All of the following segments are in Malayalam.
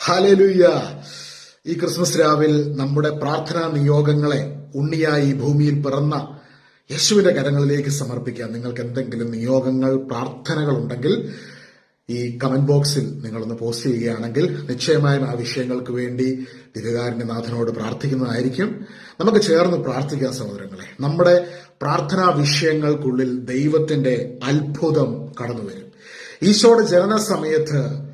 ഹാലലുയ്യ ഈ ക്രിസ്മസ് രാവിൽ നമ്മുടെ പ്രാർത്ഥനാ നിയോഗങ്ങളെ ഉണ്ണിയായി ഭൂമിയിൽ പിറന്ന യേശുവിന്റെ കരങ്ങളിലേക്ക് സമർപ്പിക്കാം. നിങ്ങൾക്ക് എന്തെങ്കിലും നിയോഗങ്ങൾ പ്രാർത്ഥനകൾ ഉണ്ടെങ്കിൽ ഈ കമന്റ് ബോക്സിൽ നിങ്ങളൊന്ന് പോസ്റ്റ് ചെയ്യുകയാണെങ്കിൽ നിശ്ചയമായും ആ വിഷയങ്ങൾക്ക് വേണ്ടി ദിവ്യകാരുണ്യനാഥനോട് പ്രാർത്ഥിക്കുന്നതായിരിക്കും. നമുക്ക് ചേർന്ന് പ്രാർത്ഥിക്കാം സഹോദരങ്ങളെ. നമ്മുടെ പ്രാർത്ഥനാ വിഷയങ്ങൾക്കുള്ളിൽ ദൈവത്തിന്റെ അത്ഭുതം കടന്നു വരും ഈശോയുടെ ജനന സമയത്ത്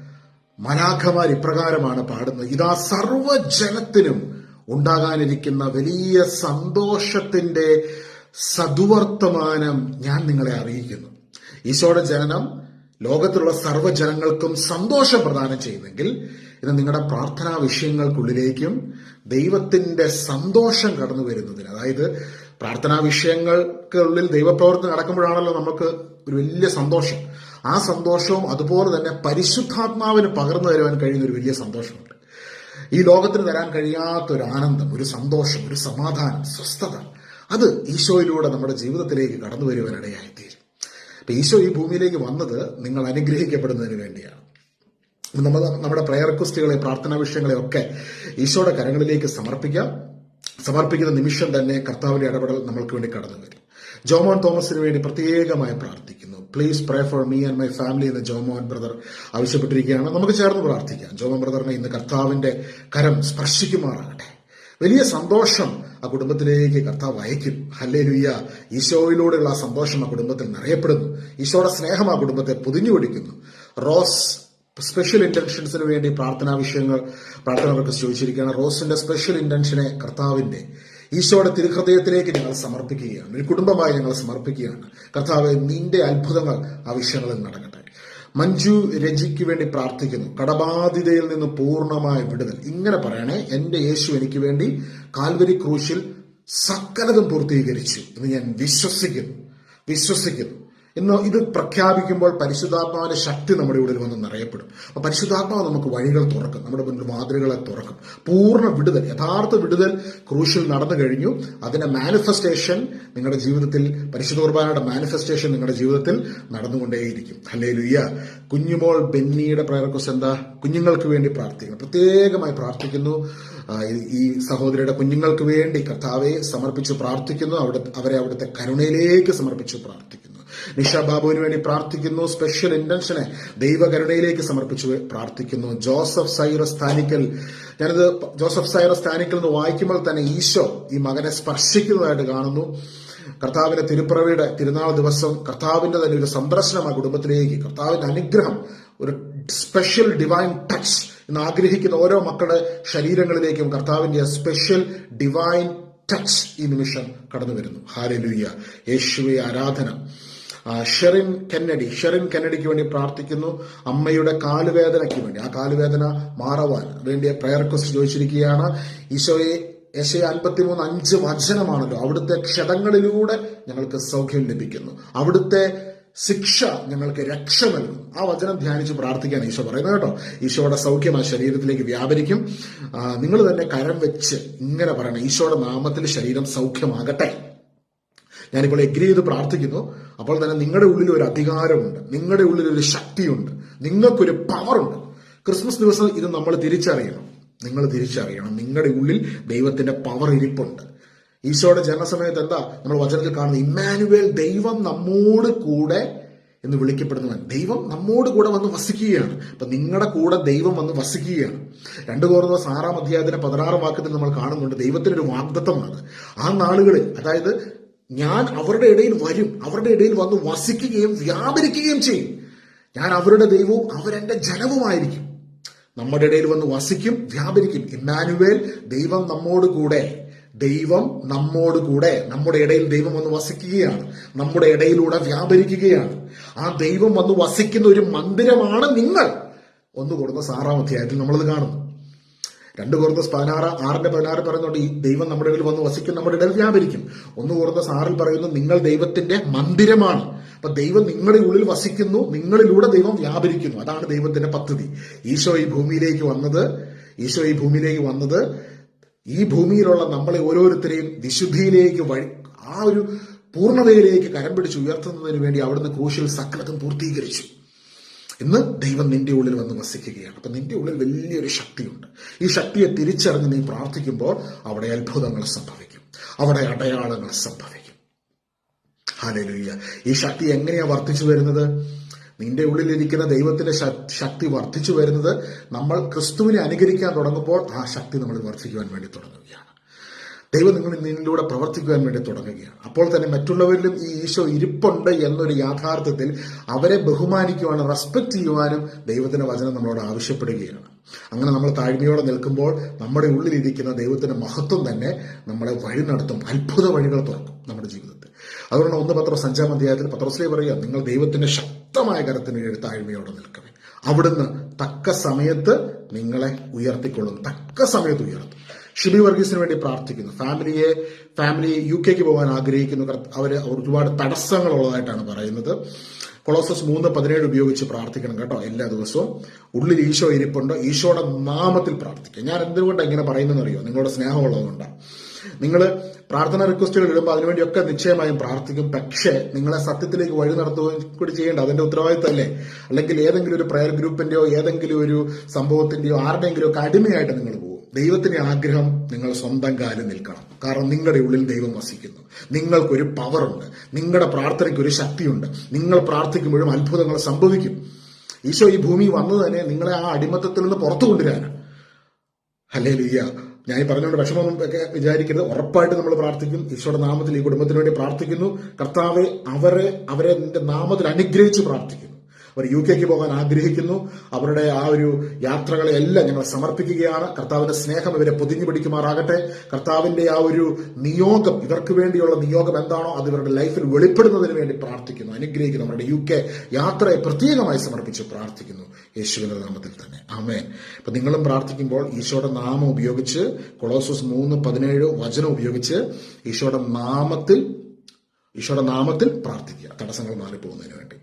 മലാഖമാർ ഇപ്രകാരമാണ് പാടുന്നത്. ഇതാ സർവജനത്തിനും ഉണ്ടാകാനിരിക്കുന്ന വലിയ സന്തോഷത്തിന്റെ സതുവർത്തമാനം ഞാൻ നിങ്ങളെ അറിയിക്കുന്നു. ഈശോയുടെ ജനനം ലോകത്തിലുള്ള സർവജനങ്ങൾക്കും സന്തോഷം പ്രദാനം ചെയ്യുന്നെങ്കിൽ ഇത് നിങ്ങളുടെ പ്രാർത്ഥനാ വിഷയങ്ങൾക്കുള്ളിലേക്കും ദൈവത്തിന്റെ സന്തോഷം കടന്നു വരുന്നതിന് അതായത് പ്രാർത്ഥനാ വിഷയങ്ങൾക്കുള്ളിൽ ദൈവപ്രവർത്തനം നടക്കുമ്പോഴാണല്ലോ നമുക്ക് ഒരു വലിയ സന്തോഷം. ആ സന്തോഷവും അതുപോലെ തന്നെ പരിശുദ്ധാത്മാവിന് പകർന്നു തരുവാൻ കഴിയുന്ന ഒരു വലിയ സന്തോഷമുണ്ട്. ഈ ലോകത്തിന് തരാൻ കഴിയാത്ത ഒരു ആനന്ദം ഒരു സന്തോഷം ഒരു സമാധാനം സ്വസ്ഥത അത് ഈശോയിലൂടെ നമ്മുടെ ജീവിതത്തിലേക്ക് കടന്നു വരുവാനിടയായിത്തീരും. അപ്പൊ ഈശോ ഈ ഭൂമിയിലേക്ക് വന്നത് നിങ്ങൾ അനുഗ്രഹിക്കപ്പെടുന്നതിന് വേണ്ടിയാണ്. നമ്മൾ നമ്മുടെ പ്രയർ റിക്വസ്റ്റുകളെ പ്രാർത്ഥനാ വിഷയങ്ങളെ ഒക്കെ ഈശോയുടെ കരങ്ങളിലേക്ക് സമർപ്പിക്കാം. സമർപ്പിക്കുന്ന നിമിഷം തന്നെ കർത്താവിന്റെ ഇടപെടൽ നമ്മൾക്ക് വേണ്ടി കടന്നു വരും. ജോമോൻ തോമസിന് വേണ്ടി പ്രത്യേകമായി പ്രാർത്ഥിക്കുന്നു. Please pray for me and my family എന്ന് ജോമോൻ ബ്രദർ ആവശ്യപ്പെട്ടിരിക്കുകയാണ്. നമുക്ക് ചേർന്ന് പ്രാർത്ഥിക്കാം. ജോമോൻ ബ്രദറിനെ ഇന്ന് കർത്താവിന്റെ കരം സ്പർശിക്കുമാറാകട്ടെ. വലിയ സന്തോഷം ആ കുടുംബത്തിലേക്ക് കർത്താവ് അയക്കും ഹല്ലേ ലുയ്യ ഈശോയിലൂടെയുള്ള ആ സന്തോഷം ആ കുടുംബത്തിൽ നിറയപ്പെടുന്നു. ഈശോയുടെ സ്നേഹം ആ കുടുംബത്തെ പൊതിഞ്ഞു പിടിക്കുന്നു. റോസ് സ്പെഷ്യൽ ഇന്റൻഷൻസിന് വേണ്ടി പ്രാർത്ഥനാ വിഷയങ്ങൾ പ്രാർത്ഥനകൾക്ക് ചോദിച്ചിരിക്കുകയാണ്. റോസിന്റെ സ്പെഷ്യൽ ഇന്റൻഷനെ കർത്താവിന്റെ ഈശോയുടെ തിരുഹൃദയത്തിലേക്ക് ഞങ്ങൾ സമർപ്പിക്കുകയാണ്. ഒരു കുടുംബമായി ഞങ്ങൾ സമർപ്പിക്കുകയാണ്. കർത്താവ് നിന്റെ അത്ഭുതങ്ങൾ ആ വിഷയങ്ങളിൽ നടക്കട്ടെ. മഞ്ജു രജിക്ക് വേണ്ടി പ്രാർത്ഥിക്കുന്നു. കടബാധിതയിൽ നിന്ന് പൂർണമായ വിടുതൽ. ഇങ്ങനെ പറയണേ എന്റെ യേശു എനിക്ക് വേണ്ടി കാൽവരി ക്രൂശിൽ സകലതും പൂർത്തീകരിച്ചു എന്ന് ഞാൻ വിശ്വസിക്കുന്നു. വിശ്വസിക്കുന്നു. ഇന്ന് ഇത് പ്രഖ്യാപിക്കുമ്പോൾ പരിശുദ്ധാത്മാവിന്റെ ശക്തി നമ്മുടെ ഉള്ളിൽ വന്ന് നിറയപ്പെടും. അപ്പൊ പരിശുദ്ധാത്മാവ് നമുക്ക് വഴികൾ തുറക്കും. നമ്മുടെ മുന്നിൽ മാതൃകളെ തുറക്കും. പൂർണ വിടുതൽ യഥാർത്ഥ വിടുതൽ ക്രൂശിൽ നടന്നു കഴിഞ്ഞു. അതിന്റെ മാനിഫെസ്റ്റേഷൻ നിങ്ങളുടെ ജീവിതത്തിൽ പരിശുദ്ധ കുർബാനയുടെ മാനിഫെസ്റ്റേഷൻ നിങ്ങളുടെ ജീവിതത്തിൽ നടന്നുകൊണ്ടേയിരിക്കും. അല്ലേ ലുയ്യ കുഞ്ഞുമോൾ ബെന്നിയുടെ പ്രയർക്കോസ് എന്താ? കുഞ്ഞുങ്ങൾക്ക് വേണ്ടി പ്രാർത്ഥിക്കണം പ്രത്യേകമായി പ്രാർത്ഥിക്കുന്നു. ഈ സഹോദരിയുടെ കുഞ്ഞുങ്ങൾക്ക് വേണ്ടി കർത്താവെ സമർപ്പിച്ച് പ്രാർത്ഥിക്കുന്നു. അവിടെ അവരെ അവിടുത്തെ കരുണയിലേക്ക് സമർപ്പിച്ച് പ്രാർത്ഥിക്കുന്നു. നിഷ ബാബുവിന് വേണ്ടി പ്രാർത്ഥിക്കുന്നു. സ്പെഷ്യൽ ഇന്റൻഷനെ ദൈവകരുണയിലേക്ക് സമർപ്പിച്ചു പ്രാർത്ഥിക്കുന്നു. ജോസഫ് സൈറസ് സ്ഥാനിക്കൽ ഞാനിത് ജോസഫ് സൈറസ് സ്ഥാനിക്കൽ എന്ന് വായിക്കുമ്പോൾ തന്നെ ഈശോ ഈ മകനെ സ്പർശിക്കുന്നതായിട്ട് കാണുന്നു. കർത്താവിന്റെ തിരുപ്പിറവിയുടെ തിരുനാൾ ദിവസം കർത്താവിന്റെ തന്നെ ഒരു സന്ദർശനം ആ കുടുംബത്തിലേക്ക് കർത്താവിന്റെ അനുഗ്രഹം ഒരു സ്പെഷ്യൽ ഡിവൈൻ ടച്ച് എന്ന് ആഗ്രഹിക്കുന്ന ഓരോ മക്കളുടെ ശരീരങ്ങളിലേക്കും കർത്താവിന്റെ സ്പെഷ്യൽ ഡിവൈൻ ടച്ച് ഈ നിമിഷം കടന്നു വരുന്നു ഹാരലുയ്യ യേശുവെ ആരാധന. ഷെറിൻ കെന്നഡി. ഷെറിൻ കെന്നഡിക്ക് വേണ്ടി പ്രാർത്ഥിക്കുന്നു. അമ്മയുടെ കാലുവേദനയ്ക്ക് വേണ്ടി. ആ കാലുവേദന മാറവാൻ വേണ്ടിയ പ്രയർ ക്വസ്റ്റ് ചോദിച്ചിരിക്കുകയാണ്. ഈശോയെ യശയ അൻപത്തിമൂന്ന് അഞ്ച് വചനമാണല്ലോ. അവിടുത്തെ ക്ഷതങ്ങളിലൂടെ ഞങ്ങൾക്ക് സൗഖ്യം ലഭിക്കുന്നു. അവിടുത്തെ ശിക്ഷ ഞങ്ങൾക്ക് രക്ഷ നൽകും ആ വചനം ധ്യാനിച്ച് പ്രാർത്ഥിക്കാൻ ഈശോ പറയുന്നത് കേട്ടോ. ഈശോയുടെ സൗഖ്യം ആ ശരീരത്തിലേക്ക് വ്യാപരിക്കും. നിങ്ങൾ തന്നെ കരം വെച്ച് ഇങ്ങനെ പറയണം. ഈശോയുടെ നാമത്തിൽ ശരീരം സൗഖ്യമാകട്ടെ. ഞാനിപ്പോൾ എഗ്രി ചെയ്ത് പ്രാർത്ഥിക്കുന്നു. അപ്പോൾ തന്നെ നിങ്ങളുടെ ഉള്ളിൽ ഒരു അധികാരമുണ്ട്. നിങ്ങളുടെ ഉള്ളിൽ ഒരു ശക്തിയുണ്ട്. നിങ്ങൾക്കൊരു പവറുണ്ട് ക്രിസ്മസ് ദിവസം ഇത് നമ്മൾ തിരിച്ചറിയണം. നിങ്ങൾ തിരിച്ചറിയണം. നിങ്ങളുടെ ഉള്ളിൽ ദൈവത്തിന്റെ പവർ ഇരിപ്പുണ്ട്. ഈശോയുടെ ജനസമയത്ത് എന്താ? നമ്മൾ വചനത്തിൽ കാണുന്നത് ഇമ്മാനുവേൽ ദൈവം നമ്മോട് കൂടെ എന്ന് വിളിക്കപ്പെടുന്നവൻ. ദൈവം നമ്മോട് കൂടെ വന്ന് വസിക്കുകയാണ്. അപ്പൊ നിങ്ങളുടെ കൂടെ ദൈവം വന്ന് വസിക്കുകയാണ്. രണ്ടു കോർന്ന ആറാം അധ്യായത്തിന്റെ പതിനാറാം വാക്യത്തിൽ നമ്മൾ കാണുന്നുണ്ട് ദൈവത്തിനൊരു ഒരു വാഗ്ദത്തമാണ്. ആ നാളുകളിൽ അതായത് ഞാൻ അവരുടെ ഇടയിൽ വരും. അവരുടെ ഇടയിൽ വന്ന് വസിക്കുകയും വ്യാപരിക്കുകയും ചെയ്യും. ഞാൻ അവരുടെ ദൈവവും അവരെന്റെ ജനവുമായിരിക്കും. നമ്മുടെ ഇടയിൽ വന്ന് വസിക്കും വ്യാപരിക്കും. ഇമ്മാനുവേൽ ദൈവം നമ്മോട് കൂടെ. ദൈവം നമ്മോട് കൂടെ. നമ്മുടെ ഇടയിൽ ദൈവം വന്ന് വസിക്കുകയാണ്. നമ്മുടെ ഇടയിലൂടെ വ്യാപരിക്കുകയാണ്. ആ ദൈവം വന്ന് വസിക്കുന്ന ഒരു മന്ദിരമാണ് നിങ്ങൾ. ഒന്ന് കൊടുത്ത സാറാം അധ്യായത്തിൽ നമ്മളത് കാണുന്നു. രണ്ട് കോർത്തസ് പതിനാറ് ആറിന്റെ പതിനാറ് പറയുന്നുണ്ട് ഈ ദൈവം നമ്മുടെ ഇടയിൽ വന്ന് വസിക്കും നമ്മുടെ ഇടയിൽ വ്യാപരിക്കും. ഒന്ന് കോർത്തസ് ആറിൽ പറയുന്നു നിങ്ങൾ ദൈവത്തിന്റെ മന്ദിരമാണ്. അപ്പൊ ദൈവം നിങ്ങളുടെ ഉള്ളിൽ വസിക്കുന്നു നിങ്ങളിലൂടെ ദൈവം വ്യാപരിക്കുന്നു. അതാണ് ദൈവത്തിന്റെ പദ്ധതി. ഈശോ ഈ ഭൂമിയിലേക്ക് വന്നത് ഈശോ ഈ ഭൂമിയിലേക്ക് വന്നത് ഈ ഭൂമിയിലുള്ള നമ്മളെ ഓരോരുത്തരെയും വിശുദ്ധിയിലേക്ക് വഴി ആ ഒരു പൂർണതയിലേക്ക് കരം പിടിച്ച് ഉയർത്തുന്നതിന് വേണ്ടി അവിടുന്ന് ക്രൂശിൽ സകലതും പൂർത്തീകരിച്ചു. ഇന്ന് ദൈവം നിന്റെ ഉള്ളിൽ വന്ന് വസിക്കുകയാണ്. അപ്പൊ നിന്റെ ഉള്ളിൽ വലിയൊരു ശക്തിയുണ്ട്. ഈ ശക്തിയെ തിരിച്ചറിഞ്ഞ് നീ പ്രാർത്ഥിക്കുമ്പോൾ അവിടെ അത്ഭുതങ്ങൾ സംഭവിക്കും. അവിടെ അടയാളങ്ങൾ സംഭവിക്കും. ഹാലലുയ്യ ഈ ശക്തി എങ്ങനെയാ വർദ്ധിച്ചു വരുന്നത്? നിന്റെ ഉള്ളിലിരിക്കുന്ന ദൈവത്തിന്റെ ശക്തി വർദ്ധിച്ചു വരുന്നത് നമ്മൾ ക്രിസ്തുവിനെ അനുകരിക്കാൻ തുടങ്ങുമ്പോൾ ആ ശക്തി നമ്മൾ വർദ്ധിക്കുവാൻ വേണ്ടി തുടങ്ങുകയാണ്. ദൈവം നിങ്ങൾ നിന്നിലൂടെ പ്രവർത്തിക്കുവാൻ വേണ്ടി തുടങ്ങുകയാണ്. അപ്പോൾ തന്നെ മറ്റുള്ളവരിലും ഈ ഈശോ ഇരിപ്പുണ്ട് എന്നൊരു യാഥാർത്ഥ്യത്തിൽ അവരെ ബഹുമാനിക്കുവാനും റെസ്പെക്ട് ചെയ്യുവാനും ദൈവത്തിന്റെ വചനം നമ്മളോട് ആവശ്യപ്പെടുകയാണ്. അങ്ങനെ നമ്മൾ താഴ്മയോടെ നിൽക്കുമ്പോൾ നമ്മുടെ ഉള്ളിലിരിക്കുന്ന ദൈവത്തിന്റെ മഹത്വം തന്നെ നമ്മളെ വഴി നടത്തും. അത്ഭുത വഴികൾ തുറക്കും നമ്മുടെ ജീവിതത്തിൽ. അതുകൊണ്ട് ഒന്ന് പത്രോസ് അഞ്ചാം അധ്യായത്തിൽ പത്രോസിലെ പറയുക നിങ്ങൾ ദൈവത്തിന്റെ ശക്തമായ കരത്തിന് കീഴിൽ താഴ്മയോടെ നിൽക്കവേ അവിടുന്ന് തക്ക സമയത്ത് നിങ്ങളെ ഉയർത്തിക്കൊള്ളും തക്ക സമയത്ത് ഉയർത്തും. ഷിബി വർഗീസിന് വേണ്ടി പ്രാർത്ഥിക്കുന്നു. ഫാമിലിയെ ഫാമിലി യു കെക്ക് പോകാൻ ആഗ്രഹിക്കുന്നു. അവർ ഒരുപാട് തടസ്സങ്ങളുള്ളതായിട്ടാണ് പറയുന്നത്. കൊളോസസ് മൂന്ന് പതിനേഴ് ഉപയോഗിച്ച് പ്രാർത്ഥിക്കണം കേട്ടോ എല്ലാ ദിവസവും. ഉള്ളിൽ ഈശോ ഇരിപ്പുണ്ടോ. ഈശോയുടെ നാമത്തിൽ പ്രാർത്ഥിക്കുക. ഞാൻ എന്തുകൊണ്ടാണ് ഇങ്ങനെ പറയുന്നതെന്ന് അറിയോ നിങ്ങളുടെ സ്നേഹമുള്ളതുകൊണ്ടാണ്. നിങ്ങൾ പ്രാർത്ഥന റിക്വസ്റ്റുകൾ ഇടുമ്പോൾ അതിനുവേണ്ടിയൊക്കെ നിശ്ചയമായും പ്രാർത്ഥിക്കും. പക്ഷേ നിങ്ങളെ സത്യത്തിലേക്ക് വഴി നടത്തുകയും കൂടി ചെയ്യേണ്ട അതിന്റെ ഉത്തരവാദിത്തമല്ലേ? അല്ലെങ്കിൽ ഏതെങ്കിലും ഒരു പ്രയർ ഗ്രൂപ്പിന്റെയോ ഏതെങ്കിലും ഒരു സംഭവത്തിന്റെയോ ആരുടെയെങ്കിലും ഒക്കെ അടിമയായിട്ട് നിങ്ങൾ പോകും. ദൈവത്തിന്റെ ആഗ്രഹം നിങ്ങൾ സ്വന്തം കാലിൽ നിൽക്കണം. കാരണം നിങ്ങളുടെ ഉള്ളിൽ ദൈവം വസിക്കുന്നു. നിങ്ങൾക്കൊരു പവറുണ്ട്. നിങ്ങളുടെ പ്രാർത്ഥനയ്ക്ക് ഒരു ശക്തിയുണ്ട്. നിങ്ങൾ പ്രാർത്ഥിക്കുമ്പോഴും അത്ഭുതങ്ങൾ സംഭവിക്കും. ഈശോ ഈ ഭൂമി വന്നത് തന്നെ നിങ്ങളെ ആ അടിമത്തത്തിൽ നിന്ന് പുറത്തു കൊണ്ടുവരാനാണ്. അല്ലേ ലിയ ഞാൻ ഈ പറഞ്ഞുകൊണ്ട് വിഷമമൊന്നും ഒക്കെ വിചാരിക്കരുത്. ഉറപ്പായിട്ട് നമ്മൾ പ്രാർത്ഥിക്കും. ഈശോയുടെ നാമത്തിൽ ഈ കുടുംബത്തിന് വേണ്ടി പ്രാർത്ഥിക്കുന്നു. കർത്താവെ അവരെ അവരെ നിന്റെ നാമത്തിൽ അനുഗ്രഹിച്ച് പ്രാർത്ഥിക്കുന്നു. അവർ യു കെക്ക് പോകാൻ ആഗ്രഹിക്കുന്നു. അവരുടെ ആ ഒരു യാത്രകളെല്ലാം ഞങ്ങൾ സമർപ്പിക്കുകയാണ്. കർത്താവിന്റെ സ്നേഹം ഇവരെ പൊതിഞ്ഞു പിടിക്കുമാറാകട്ടെ. കർത്താവിന്റെ ആ ഒരു നിയോഗം ഇവർക്ക് വേണ്ടിയുള്ള നിയോഗം എന്താണോ അത് ഇവരുടെ ലൈഫിൽ വെളിപ്പെടുന്നതിന് വേണ്ടി പ്രാർത്ഥിക്കുന്നു. അനുഗ്രഹിക്കുന്നു. നമ്മുടെ യു കെ യാത്രയെ പ്രത്യേകമായി സമർപ്പിച്ച് പ്രാർത്ഥിക്കുന്നു. യേശുവിന്റെ നാമത്തിൽ തന്നെ. ആമേ അപ്പൊ നിങ്ങളും പ്രാർത്ഥിക്കുമ്പോൾ ഈശോയുടെ നാമം ഉപയോഗിച്ച് കൊളോസസ് മൂന്ന് പതിനേഴ് വചനം ഉപയോഗിച്ച് ഈശോയുടെ നാമത്തിൽ ഈശോയുടെ നാമത്തിൽ പ്രാർത്ഥിക്കുക. തടസ്സങ്ങൾ മാറിപ്പോകുന്നതിന് വേണ്ടി.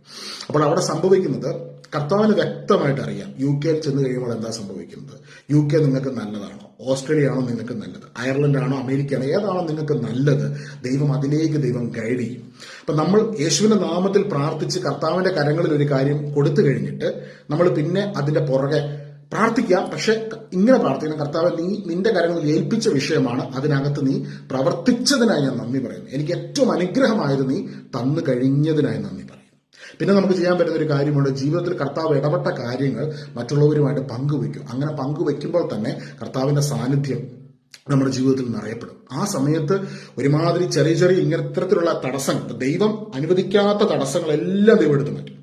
അപ്പോൾ അവിടെ സംഭവിക്കുന്നത് കർത്താവിന് വ്യക്തമായിട്ട് അറിയാം യു കെയിൽ ചെന്ന് കഴിയുമ്പോൾ എന്താ സംഭവിക്കുന്നത്. യു കെ നിങ്ങൾക്ക് നല്ലതാണോ? ഓസ്ട്രേലിയ ആണോ നിങ്ങൾക്ക് നല്ലത്? അയർലൻഡ് ആണോ അമേരിക്ക ആണോ ഏതാണോ നിങ്ങൾക്ക് നല്ലത്? ദൈവം അതിലേക്ക് ദൈവം ഗൈഡ് ചെയ്യും. അപ്പൊ നമ്മൾ യേശുവിന്റെ നാമത്തിൽ പ്രാർത്ഥിച്ച് കർത്താവിന്റെ കരങ്ങളിൽ ഒരു കാര്യം കൊടുത്തു കഴിഞ്ഞിട്ട് നമ്മൾ പിന്നെ അതിന്റെ പുറകെ പ്രാർത്ഥിക്കാം പക്ഷെ ഇങ്ങനെ പ്രാർത്ഥിക്കണം. കർത്താവ് നീ നിന്റെ കരങ്ങളിൽ ഏൽപ്പിച്ച വിഷയമാണ്. അതിനകത്ത് നീ പ്രവർത്തിച്ചതിനായി ഞാൻ നന്ദി പറയുന്നു. എനിക്ക് ഏറ്റവും അനുഗ്രഹമായത് നീ തന്നു കഴിഞ്ഞതിനായി നന്ദി പറയുന്നു. പിന്നെ നമുക്ക് ചെയ്യാൻ പറ്റുന്ന ഒരു കാര്യമുണ്ട്. ജീവിതത്തിൽ കർത്താവ് ഇടപെട്ട കാര്യങ്ങൾ മറ്റുള്ളവരുമായിട്ട് പങ്കുവെക്കും അങ്ങനെ പങ്കുവെക്കുമ്പോൾ തന്നെ കർത്താവിന്റെ സാന്നിധ്യം നമ്മുടെ ജീവിതത്തിൽ നിറയപ്പെടും. ആ സമയത്ത് ഒരുമാതിരി ചെറിയ ചെറിയ ഇങ്ങനത്തരത്തിലുള്ള തടസ്സങ്ങൾ ദൈവം അനുവദിക്കാത്ത തടസ്സങ്ങളെല്ലാം ദൈവം എടുത്തു മാറ്റും.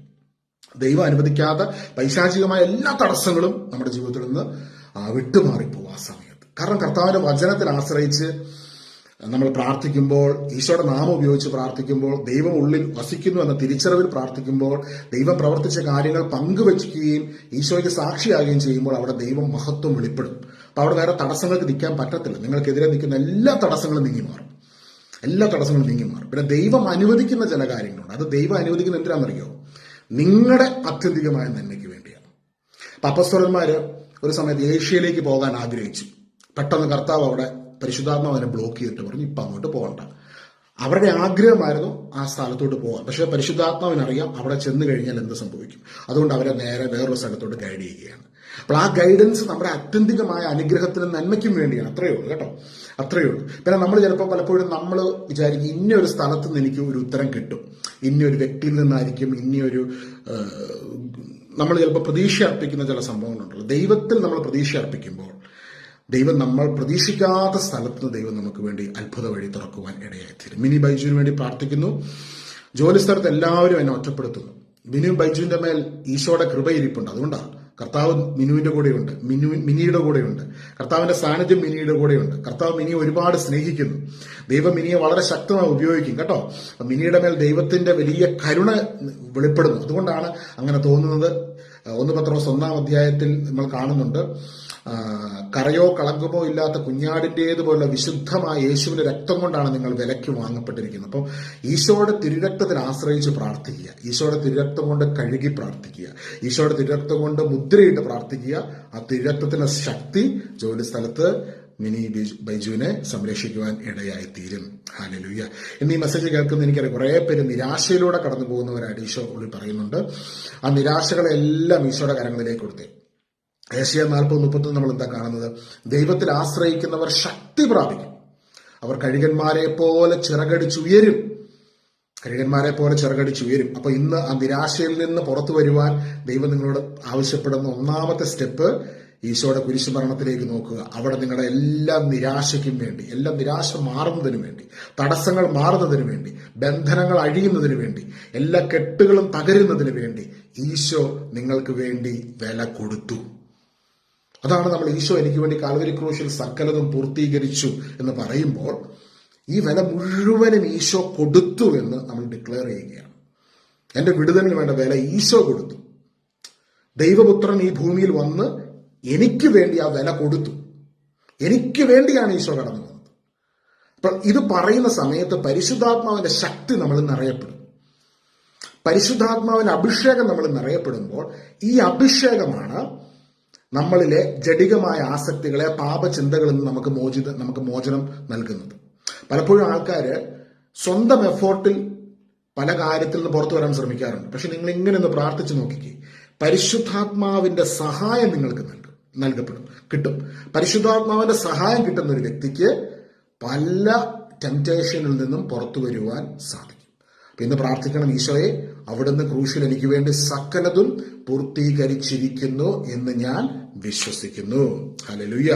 ദൈവം അനുവദിക്കാത്ത പൈശാചികമായ എല്ലാ തടസ്സങ്ങളും നമ്മുടെ ജീവിതത്തിൽ നിന്ന് വിട്ടുമാറിപ്പോകും ആ സമയത്ത്. കാരണം കർത്താവിന്റെ വചനത്തിൽ ആശ്രയിച്ച് നമ്മൾ പ്രാർത്ഥിക്കുമ്പോൾ ഈശോയുടെ നാമം ഉപയോഗിച്ച് പ്രാർത്ഥിക്കുമ്പോൾ ദൈവം ഉള്ളിൽ വസിക്കുന്നു എന്ന തിരിച്ചറിവിൽ പ്രാർത്ഥിക്കുമ്പോൾ ദൈവം പ്രവർത്തിച്ച കാര്യങ്ങൾ പങ്കുവെക്കുകയും ഈശോയ്ക്ക് സാക്ഷിയാകുകയും ചെയ്യുമ്പോൾ അവിടെ ദൈവം മഹത്വം വെളിപ്പെടും. അപ്പൊ അവിടെ വേറെ തടസ്സങ്ങൾക്ക് നിൽക്കാൻ പറ്റത്തില്ല. നിങ്ങൾക്കെതിരെ നിൽക്കുന്ന എല്ലാ തടസ്സങ്ങളും നീങ്ങി മാറും. എല്ലാ തടസ്സങ്ങളും നീങ്ങി മാറും. പിന്നെ ദൈവം അനുവദിക്കുന്ന ചില കാര്യങ്ങളുണ്ട്. അത് ദൈവം അനുവദിക്കുന്ന എന്തിനാണെന്നറിയോ? നിങ്ങളുടെ അത്യന്തികമായ നന്മയ്ക്ക് വേണ്ടിയാണ്. അപ്പൊ ഒരു സമയത്ത് ഏഷ്യയിലേക്ക് പോകാൻ ആഗ്രഹിച്ചു. പെട്ടെന്ന് കർത്താവ് അവിടെ പരിശുദ്ധാത്മാവ് അവനെ ബ്ലോക്ക് ചെയ്തിട്ട് പറഞ്ഞു ഇപ്പൊ അങ്ങോട്ട് പോകണ്ട. അവരുടെ ആഗ്രഹമായിരുന്നു ആ സ്ഥലത്തോട്ട് പോകാൻ. പക്ഷെ പരിശുദ്ധാത്മാവിനറിയാം അവിടെ ചെന്ന് കഴിഞ്ഞാൽ എന്ത് സംഭവിക്കും. അതുകൊണ്ട് അവരെ നേരെ വേറൊരു സ്ഥലത്തോട്ട് ഗൈഡ് ചെയ്യുകയാണ്. അപ്പോൾ ആ ഗൈഡൻസ് നമ്മുടെ അത്യന്തികമായ അനുഗ്രഹത്തിനും നന്മയ്ക്കും വേണ്ടിയാണ്. അത്രയേ ഉള്ളൂ കേട്ടോ. അത്രയേ ഉള്ളൂ. പിന്നെ നമ്മൾ ചിലപ്പോൾ പലപ്പോഴും നമ്മൾ വിചാരിക്കും ഇന്ന ഒരു സ്ഥലത്ത് നിന്ന് എനിക്ക് ഒരു ഉത്തരം കിട്ടും. ഇന്ന ഒരു വ്യക്തിയിൽ നിന്നായിരിക്കും ഇനിയൊരു നമ്മൾ ചിലപ്പോൾ പ്രതീക്ഷ അർപ്പിക്കുന്ന ചില സംഭവങ്ങളുണ്ടല്ലോ. ദൈവത്തിൽ നമ്മൾ പ്രതീക്ഷ അർപ്പിക്കുമ്പോൾ ദൈവം നമ്മൾ പ്രതീക്ഷിക്കാത്ത സ്ഥലത്ത് ദൈവം നമുക്ക് വേണ്ടി അത്ഭുത വഴി തുറക്കുവാൻ ഇടയായിത്തീരും മിനി ബൈജുവിന് വേണ്ടി പ്രാർത്ഥിക്കുന്നു. ജോലി സ്ഥലത്ത് എല്ലാവരും എന്നെ ഒറ്റപ്പെടുത്തുന്നു. മിനി ബൈജുവിന്റെ മേൽ ഈശോയുടെ കൃപയിരിപ്പുണ്ട് അതുകൊണ്ടാണ് കർത്താവ് മിനുവിന്റെ കൂടെയുണ്ട്. മിനു മിനിയുടെ കൂടെയുണ്ട്. കർത്താവിന്റെ സാന്നിധ്യം മിനിയുടെ കൂടെയുണ്ട്. കർത്താവ് മിനിയെ ഒരുപാട് സ്നേഹിക്കുന്നു. ദൈവം മിനിയെ വളരെ ശക്തമായി ഉപയോഗിക്കും കേട്ടോ? മിനിയുടെ മേൽ ദൈവത്തിന്റെ വലിയ കരുണ വെളിപ്പെടുന്നു. അതുകൊണ്ടാണ് അങ്ങനെ തോന്നുന്നത്. ഒന്ന് പത്രോസ് ഒന്നാം അധ്യായത്തിൽ നമ്മൾ കാണുന്നുണ്ട്. കറയോ കളങ്കമോ ഇല്ലാത്ത കുഞ്ഞാടിന്റേതുപോലുള്ള വിശുദ്ധമായ യേശുവിന്റെ രക്തം കൊണ്ടാണ് നിങ്ങൾ വിലയ്ക്ക് വാങ്ങപ്പെട്ടിരിക്കുന്നത്. അപ്പോൾ ഈശോയുടെ തിരുരക്തത്തിൽ ആശ്രയിച്ച് പ്രാർത്ഥിക്കുക. ഈശോയുടെ തിരുരക്തം കൊണ്ട് കഴുകി പ്രാർത്ഥിക്കുക. ഈശോയുടെ തിരുരക്തം കൊണ്ട് മുദ്രയിട്ട് പ്രാർത്ഥിക്കുക. ആ തിരുരക്തത്തിന്റെ ശക്തി ജോലി സ്ഥലത്ത് മിനി ബിജു- ബൈജുവിനെ സംരക്ഷിക്കുവാൻ ഇടയായി തീരും ഹാലലൂയ. ഇന്ന് ഈ മെസ്സേജ് കേൾക്കുന്ന എനിക്കറിയാം. കുറെ പേര് നിരാശയിലൂടെ കടന്നു പോകുന്നവരായിട്ട് ഈശോ ഉള്ളിൽ പറയുന്നുണ്ട്. ആ നിരാശകളെല്ലാം ഈശോയുടെ കരങ്ങളിലേക്ക് കൊടുത്തേ. ഏഷ്യ നാൽപ്പത് മുപ്പത്തൊന്ന് നമ്മൾ എന്താ കാണുന്നത്? ദൈവത്തിൽ ആശ്രയിക്കുന്നവർ ശക്തി പ്രാപിക്കും. അവർ കഴുകന്മാരെ പോലെ ചിറകടിച്ചു ഉയരും. കഴുകന്മാരെ പോലെ ചിറകടിച്ചു ഉയരും. അപ്പൊ ഇന്ന് ആ നിരാശയിൽ നിന്ന് പുറത്തു വരുവാൻ ദൈവം നിങ്ങളോട് ആവശ്യപ്പെടുന്ന ഒന്നാമത്തെ സ്റ്റെപ്പ് ഈശോയുടെ കുരിശുമരണത്തിലേക്ക് നോക്കുക. അവിടെ നിങ്ങളുടെ എല്ലാ നിരാശയ്ക്കും വേണ്ടി എല്ലാ നിരാശ മാറുന്നതിന് വേണ്ടി തടസ്സങ്ങൾ മാറുന്നതിന് വേണ്ടി ബന്ധനങ്ങൾ അഴിയുന്നതിന് വേണ്ടി എല്ലാ കെട്ടുകളും തകരുന്നതിന് വേണ്ടി ഈശോ നിങ്ങൾക്ക് വേണ്ടി വില കൊടുത്തു. അതാണ് നമ്മൾ ഈശോ എനിക്ക് വേണ്ടി കാൽവരി ക്രൂശിൽ സകലതും പൂർത്തീകരിച്ചു എന്ന് പറയുമ്പോൾ ഈ വില മുഴുവനും ഈശോ കൊടുത്തു എന്ന് നമ്മൾ ഡിക്ലെയർ ചെയ്യുകയാണ്. എന്റെ വിടുതലിന് വേണ്ട വില ഈശോ കൊടുത്തു. ദൈവപുത്രൻ ഈ ഭൂമിയിൽ വന്ന് എനിക്ക് വേണ്ടി ആ വില കൊടുത്തു. എനിക്ക് വേണ്ടിയാണ് ഈശോ കടന്നു വന്നത്. അപ്പൊ ഇത് പറയുന്ന സമയത്ത് പരിശുദ്ധാത്മാവിന്റെ ശക്തി നമ്മൾ നിറയപ്പെടും പരിശുദ്ധാത്മാവിന്റെ അഭിഷേകം നമ്മൾ നിറയപ്പെടുമ്പോൾ ഈ അഭിഷേകമാണ് നമ്മളിലെ ജടികമായ ആസക്തികളെ പാപചിന്തകളിൽ നിന്ന് നമുക്ക് മോചിത നമുക്ക് മോചനം നൽകുന്നത്. പലപ്പോഴും ആൾക്കാർ സ്വന്തം എഫോർട്ടിൽ പല കാര്യത്തിൽ നിന്ന് പുറത്തു വരാൻ ശ്രമിക്കാറുണ്ട്. പക്ഷെ നിങ്ങൾ ഇങ്ങനെ ഒന്ന് പ്രാർത്ഥിച്ചു നോക്കിക്കേ. പരിശുദ്ധാത്മാവിന്റെ സഹായം നിങ്ങൾക്ക് നൽകും നൽകപ്പെടും കിട്ടും. പരിശുദ്ധാത്മാവിന്റെ സഹായം കിട്ടുന്ന ഒരു വ്യക്തിക്ക് പല ടെംപ്റ്റേഷനിൽ നിന്നും പുറത്തു വരുവാൻ സാധിക്കും. പിന്നെ പ്രാർത്ഥിക്കണം ഈശോയെ അവിടുന്ന് ക്രൂശിൽ എനിക്ക് വേണ്ടി സകലതും പൂർത്തീകരിച്ചിരിക്കുന്നു എന്ന് ഞാൻ വിശ്വസിക്കുന്നു. ഹലലുയ്യ